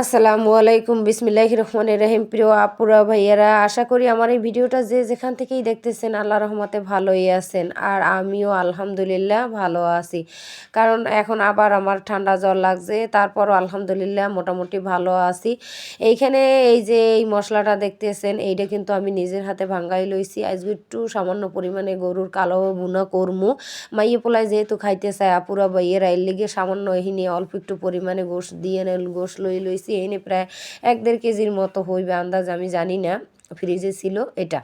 আসসালামু আলাইকুম বিসমিল্লাহ রহমান রহিম। প্রিয় আপুরা, ভাইয়ারা, আশা করি আমার এই ভিডিওটা যে যেখান থেকেই দেখতেছেন আল্লাহ রহমতে ভালোই আছেন আর আমিও আলহামদুলিল্লাহ ভালো আছি। কারণ এখন আবার আমার ঠান্ডা জ্বর লাগছে, তারপরও আলহামদুলিল্লাহ মোটামুটি ভালো আছি। এইখানে এই যে এই মশলাটা দেখতেছেন, এইটা কিন্তু আমি নিজের হাতে ভাঙ্গাই লইছি। আজকে একটু সামান্য পরিমাণে গরুর কালো বুনা করমু। মাইয়ে পোলায় যেহেতু খাইতে চায়, আপুরা, ভাইয়েরা, এর লিগে সামান্য এহিনি অল্প একটু পরিমাণে গোশ, দিয়ে গোশ লই লই লইছি এনে প্রায় এক দেড় কেজির মতো হইবে, আন্দাজ আমি জানি না। ফ্রিজে ছিল এটা।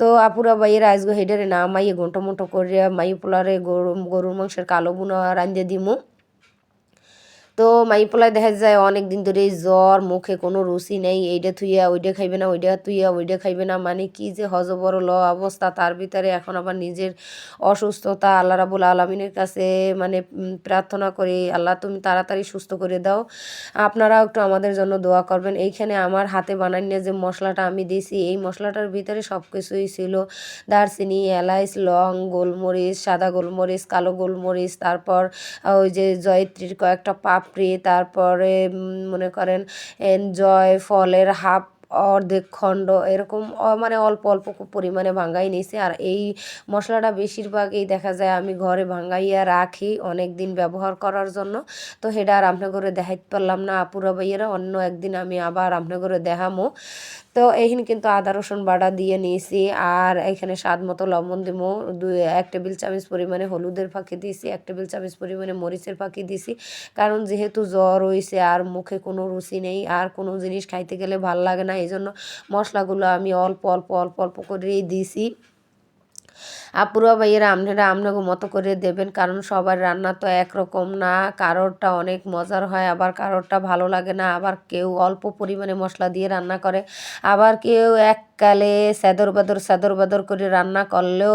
তো আপুরা বাইয়ের আজগো হেডারে না মাইয়ে ঘণ্টা মন্টো করে মাই পোলারে গরু, গরুর মাংসের কালো বুনা রান্ধে দিমু। তো মাইপোলায় দেখা যায় অনেক দিন ধরে জ্বর, মুখে কোনো রুচি নেই এইটা থুইয়া ওইটা খাইবে না ওইটা থুইয়া ওইটা খাইবে না মানে কি যে হজবর ল অবস্থা। তার ভিতরে এখন আবার নিজের অসুস্থতা, আল্লাহ রাবুল আলমিনের কাছে মানে প্রার্থনা করি, আল্লাহ তুমি তাড়াতাড়ি সুস্থ করে দাও। আপনারাও একটু আমাদের জন্য দোয়া করবেন। এইখানে আমার হাতে বানানিয়ে যে মশলাটা আমি দিয়েছি এই মশলাটার ভিতরে সব কিছুই ছিল। দারচিনি, এলাইচ, লং, গোলমরিচ, সাদা গোলমরিচ, কালো গোলমরিচ, তারপর ওই যে জয়ত্রীর কয়েকটা পাপ পাপড়ি তারপরে মনে করেন জয় ফলের হাফ অর্ধেক খণ্ড এরকম মানে অল্প অল্প পরিমাণে ভাঙ্গাই নিয়েছি আর এই মশলাটা বেশিরভাগই দেখা যায় আমি ঘরে ভাঙ্গাইয়া রাখি অনেক দিন ব্যবহার করার জন্য। তো সেটা আর আপনার করে দেখাইতে পারলাম না, আপুরা ভাইয়েরা, অন্য একদিন আমি আবার আপনার করে দেখামো। তো এইখানে কিন্তু আদা, রসুন বাটা দিয়ে নিয়েছি আর এখানে স্বাদ মতো লবণ দিব দুই, এক টেবিল চামচ পরিমাণে হলুদের ফাঁকি দিয়েছি, এক টেবিল চামচ পরিমাণে মরিচের ফাঁকি দিয়েছি। কারণ যেহেতু জ্বর হয়েছে আর মুখে কোনো রুচি নেই, আর কোনো জিনিস খাইতে গেলে ভালো লাগে না। এই জন্য মশলাগুলো আমি অল্প অল্প অল্প অল্প করেই দিয়েছি আপুরা ভাইয়েরা, আপনারা আপনাকে মতো করে দেবেন, কারণ সবার রান্না তো একরকম না। কারোরটা অনেক মজার হয়, আবার কারোরটা ভালো লাগে না। আবার কেউ অল্প পরিমাণে মশলা দিয়ে রান্না করে, আবার কেউ এক শীতকালে স্যাদর বাদর স্যাদর বাদর করে রান্না করলেও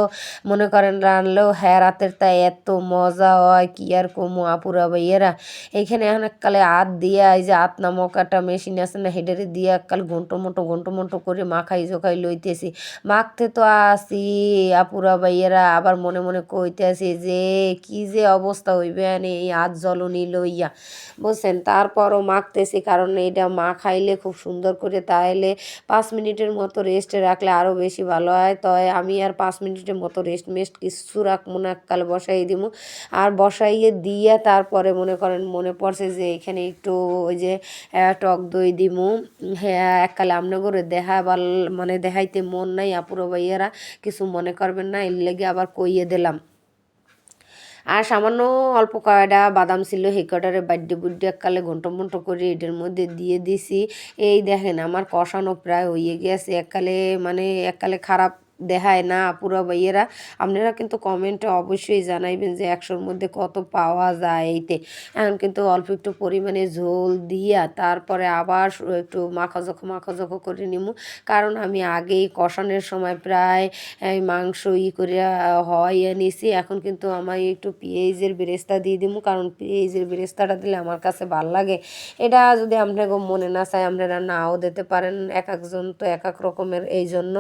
মনে করেন রানলেও হ্যাঁ রাতের তাই এত মজা হয়, কি আর কমু আপুরা ভাইয়েরা? এখানে অনেককালে আত দিয়া, এই যে আত নামক একটা মেশিন আছে না, হেডারে দিয়ে এককাল ঘন্টো মোটো ঘন্টো মোটো করে মাখাই জোখাই লইতেছি। মাখতে তো আসি, আপুরা ভাইয়েরা আবার মনে মনে কইতে আসি যে, কি যে অবস্থা হইবে এই আত জলনি লইয়া বুঝছেন? তারপরও মাখতেছি, কারণ এটা মা খাইলে খুব সুন্দর করে তাহলে পাঁচ মিনিটের মতো রেস্টে রাখলে আরও বেশি ভালো হয়। তয় আমি আর পাঁচ মিনিটের মতো রেস্ট মেস্ট কিছু রাখব না, এককালে বসাই দিব আর বসাইয়ে দিয়ে তারপরে মনে করেন, মনে পড়ছে যে, এখানে একটু ওই যে টক দই দিমু। হ্যাঁ এককালে করে দেখা মানে দেখাইতে মন নাই আপুরো ভাইয়েরা। কিছু মনে করবেন না এর লেগে আবার কইয়ে দিলাম। আর সামান্য অল্প কয়টা বাদাম ছিল, সেই কয়টারে বাড্ডে বুড্ডে এককালে ঘন্ট মন্ট করে এটার মধ্যে দিয়ে দিছি। এই দেখেন, আমার কষানো প্রায় হয়ে গেছে। এককালে মানে এককালে খারাপ দেখায়, না আপুরা ভাইয়েরা, আপনারা কিন্তু কমেন্টে অবশ্যই জানাইবেন যে একশোর মধ্যে কত পাওয়া যায় এইতে। এখন কিন্তু অল্প একটু পরিমাণে ঝোল দিয়া তারপরে আবার একটু মাখাজোখো মাখাজোখো করে নিব কারণ আমি আগেই কষানোর সময় প্রায় মাংস ই করে হয় নিছি। এখন কিন্তু আমার একটু পেঁয়াজের বেরেস্তা দিয়ে দিব কারণ পেঁয়াজের বেরেস্তাটা দিলে আমার কাছে ভালো লাগে। এটা যদি আপনাকে মনে না চায়, আপনারা নাও দিতে পারেন। এক একজন তো এক এক রকমের এই জন্য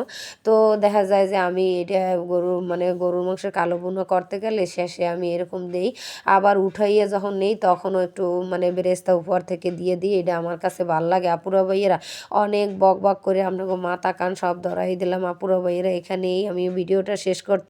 তো দেখা যায় যে আমি এটা গরুর মানে গরুর মাংসের কালো বুনো করতে গেলে শেষে আমি এরকম দেই। আবার উঠাইয়ে যখন নেই তখনও একটু মানে বেরেস্তা উপর থেকে দিয়ে দিই। এটা আমার কাছে ভালো লাগে। আপুরা ভাইয়েরা, অনেক বক বক করে আপনাকে মাথা কান সব ধরাই দিলাম। আপুরা ভাইয়েরা এখানেই আমি ভিডিওটা শেষ করতে